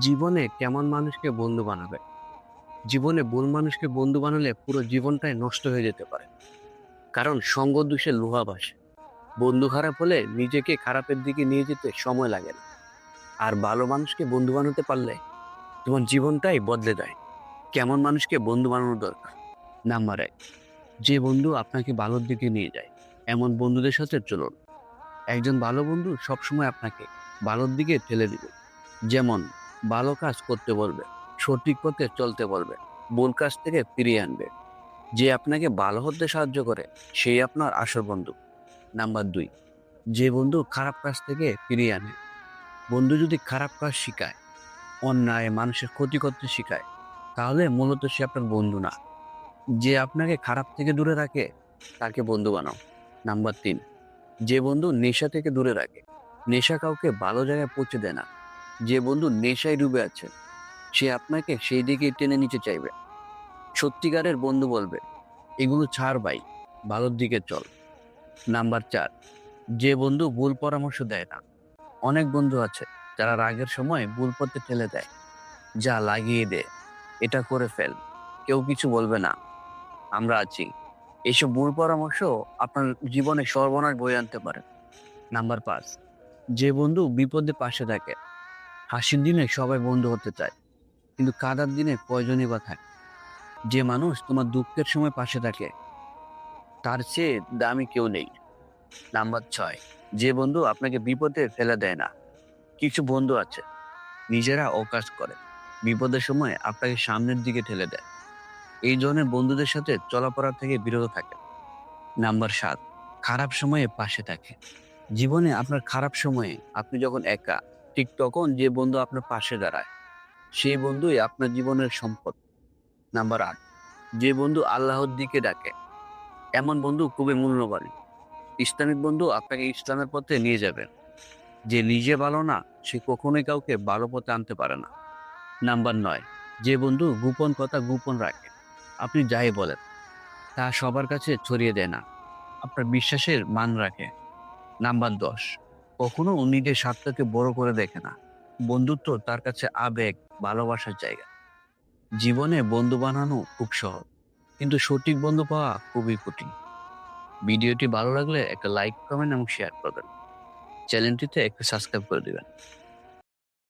জীবনে কেমন মানুষকে বন্ধু বানাবে? জীবনে ভুল মানুষকে বন্ধু বানালে পুরো জীবনটাই নষ্ট হয়ে যেতে পারে। কারণ সঙ্গ দোষে লোহা ভাসে। বন্ধু খারাপ হলে নিজেকে খারাপের দিকে নিয়ে যেতে সময় লাগে না। আর ভালো মানুষকে বন্ধু বানাতে পারলে তোমার জীবনটাই বদলে দেয় কেমন মানুষকে বন্ধু বানানো দরকার? নাম্বার এক, যে বন্ধু আপনাকে ভালোর দিকে নিয়ে যায়, এমন বন্ধুদের সাথে চলুন। একজন ভালো বন্ধু সবসময় আপনাকে ভালোর দিকে ঠেলে দিবে। যেমন ভালো কাজ করতে বলবে, সঠিক পথে চলতে বলবে, ভুল কাজ থেকে ফিরিয়ে আনবে। যে আপনাকে ভালো হতে সাহায্য করে, সেই আপনার আসল বন্ধু। নাম্বার দুই, যে বন্ধু খারাপ কাজ থেকে ফিরিয়ে আনে। বন্ধু যদি খারাপ কাজ শিখায়, অন্যায়, মানুষের ক্ষতি করতে শিখায়, তাহলে মূলত সে আপনার বন্ধু না। যে আপনাকে খারাপ থেকে দূরে রাখে, তাকে বন্ধু বানাও। নাম্বার তিন, যে বন্ধু নেশা থেকে দূরে রাখে, নেশা কাউকে ভালো জায়গায় পৌঁছে দেয় না যে বন্ধু নেশায় ডুবে আছে, সে আপনাকে সেই দিকে টেনে নিতে চাইবে। সত্যিকারের বন্ধু বলবে, এগুলো ছাড় ভাই, ভালোর দিকে চল। নাম্বার চার, যে বন্ধু ভুল পরামর্শ দেয় না, অনেক বন্ধু আছে যারা রাগের সময় ভুল পথে ঠেলে দেয়। যা লাগিয়ে দে, এটা করে ফেল, কেউ কিছু বলবে না। আমরা আছি এইসব ভুল পরামর্শ আপনার জীবনে সর্বনাশ বয়ে আনতে পারে। নাম্বার পাঁচ, যে বন্ধু বিপদে পাশে থাকে হাসির দিনে সবাই বন্ধু হতে চায়, কিন্তু কাদার দিনে কয়জনই বা থাকে? যে মানুষ তোমার দুঃখের সময় পাশে থাকে, তার চেয়ে দামি কেউ নেই। নাম্বার ছয়, যে বন্ধু আপনাকে বিপদে ফেলে দেয় না। কিছু বন্ধু আছে, নিজেরা অকাশ করে, বিপদের সময় আপনাকে সামনের দিকে ঠেলে দেয়। এই ধরনের বন্ধুদের সাথে চলাফেরা থেকে বিরত থাকে। নাম্বার সাত, খারাপ সময়ে পাশে থাকে। জীবনে আপনার খারাপ সময়ে আপনি যখন একা ঠিক তখন যে বন্ধু আপনার পাশে দাঁড়ায়, সেই বন্ধুই আপনার জীবনের সম্পদ। নাম্বার আট, যে বন্ধু আল্লাহর দিকে ডাকে, এমন বন্ধু খুবই মূল্যবান। ইসলামিক বন্ধু আপনাকে ইসলামের পথে নিয়ে যাবেন যে নিজে ভালো না, সে কখনোই কাউকে ভালো পথে আনতে পারে না। নাম্বার নয়, যে বন্ধু গোপন কথা গোপন রাখে, আপনি যাই বলেন, তা সবার কাছে ছড়িয়ে দেয় না, আপনার বিশ্বাসের মান রাখে। নাম্বার দশ কখনো নিজের স্বার্থকে বড় করে দেখে না। বন্ধুত্ব তার কাছে আবেগ, ভালোবাসার জায়গা। জীবনে বন্ধু বানানো খুব সহজ, কিন্তু সঠিক বন্ধু পাওয়া খুবই কঠিন। ভিডিওটি ভালো লাগলে একটা লাইক, কমেন্ট এবং শেয়ার করবেন। চ্যানেলটিতে একটু সাবস্ক্রাইব করে দিবেন।